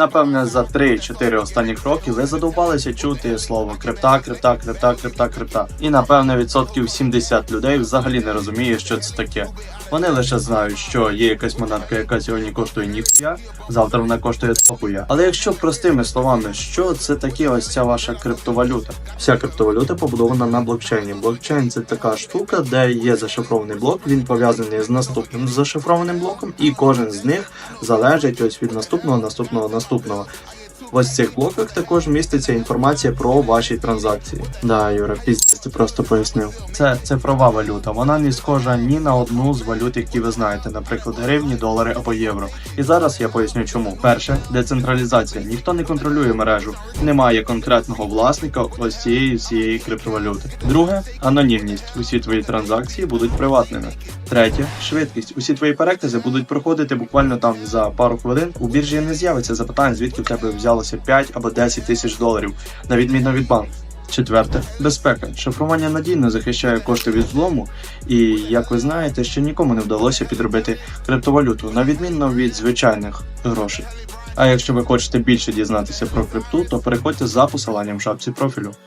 Напевне, за 3-4 останніх роки ви задовбалися чути слово крипта, крипта, крипта, крипта, крипта. І напевне відсотків 70 людей взагалі не розуміє, що це таке. Вони лише знають, що є якась монетка, яка сьогодні коштує ніхуя, завтра вона коштує похуя. Але якщо простими словами, що це таке ось ця ваша криптовалюта? Вся криптовалюта побудована на блокчейні. Блокчейн це така штука, де є зашифрований блок, він пов'язаний з наступним зашифрованим блоком, і кожен з них залежить ось від наступного, наступного, наступного. Ось в цих блоках також міститься інформація про ваші транзакції. Да, Юра, піздець, ти просто пояснив. Це цифрова валюта. Вона не схожа ні на одну з валют, які ви знаєте, наприклад, гривні, долари або євро. І зараз я поясню чому. Перше, децентралізація. Ніхто не контролює мережу. Немає конкретного власника ось цієї всієї криптовалюти. Друге, анонімність. Усі твої транзакції будуть приватними. Третє швидкість. Усі твої перекази будуть проходити буквально там за пару хвилин. У біржі не з'явиться запитань, звідки в тебе взялося 5 або 10 тисяч доларів, на відміну від банку. Четверте безпека. Шифрування надійно захищає кошти від злому, і як ви знаєте, ще нікому не вдалося підробити криптовалюту, на відміну від звичайних грошей. А якщо ви хочете більше дізнатися про крипту, то переходьте за посиланням в шапці профілю.